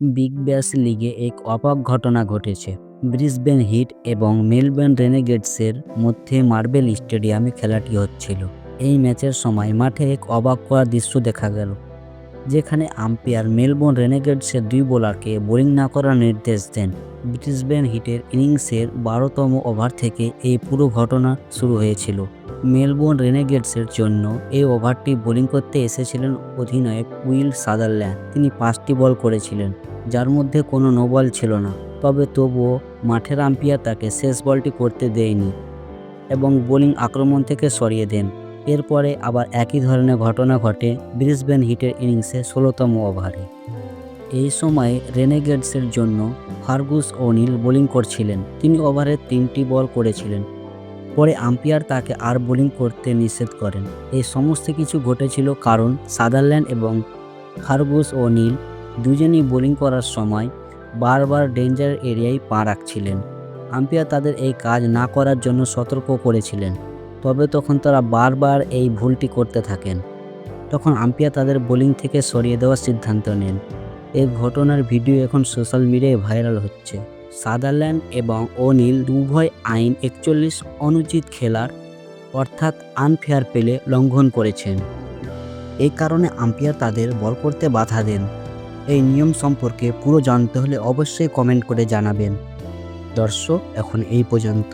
Big Bash লিগে এক অপাক ঘটনা ঘটেছে। ব্রিসবেন হিট এবং মেলবোর্ন রেনেগেটসের মধ্যে মার্বেল স্টেডিয়ামে খেলাটি হচ্ছিল। এই ম্যাচের সময় মাঠে এক অবাক করা দৃশ্য দেখা গেল, যেখানে আম্পায়ার মেলবোর্ন রেনেগেটসের দুই বোলারকে বোলিং না করার নির্দেশ দেন। ব্রিসবেন হিটের ইনিংসের বারোতম ওভার থেকে এই পুরো ঘটনা শুরু হয়েছিল। মেলবোর্ন রেনেগেডসের জন্য এই ওভারটি বোলিং করতে এসেছিলেন অধিনায়ক উইল সাদারল্যান্ড। তিনি পাঁচটি বল করেছিলেন, যার মধ্যে কোনো নো বল ছিল না। তবে তবুও মাঠের আম্পায়ার তাকে শেষ বলটি করতে দেয়নি এবং বোলিং আক্রমণ থেকে সরিয়ে দেন। এরপরে আবার একই ধরনের ঘটনা ঘটে ব্রিসবেন হিটের ইনিংসে ষোলোতম ওভারে। এই সময়ে রেনেগেডসের জন্য ফার্গুস ওনিল বোলিং করছিলেন। তিনি ওভারে তিনটি বল করেছিলেন। পরে আম্পায়ার তাকে আর বোলিং করতে নিষেধ করেন। এই সমস্ত কিছু ঘটেছিল কারণ সাদারল্যান্ড এবং ফার্গুস ও নীল দুজনেই বোলিং করার সময় বারবার ডেঞ্জার এরিয়ায় পা রাখছিলেন। আম্পায়ার তাদের এই কাজ না করার জন্য সতর্ক করেছিলেন। তবে তখন তারা বারবার এই ভুলটি করতে থাকেন। তখন আম্পায়ার তাদের বোলিং থেকে সরিয়ে দেওয়ার সিদ্ধান্ত নেন। এই ঘটনার ভিডিও এখন সোশ্যাল মিডিয়ায় ভাইরাল হচ্ছে। সাদারল্যান্ড এবং অনিল উভয় আইন একচল্লিশ অনুচিত খেলার অর্থাৎ আনফেয়ার পেলে লঙ্ঘন করেছেন। এই কারণে আম্পায়ার তাদের বল করতে বাধা দেন। এই নিয়ম সম্পর্কে পুরো জানতে হলে অবশ্যই কমেন্ট করে জানাবেন। দর্শক, এখন এই পর্যন্ত।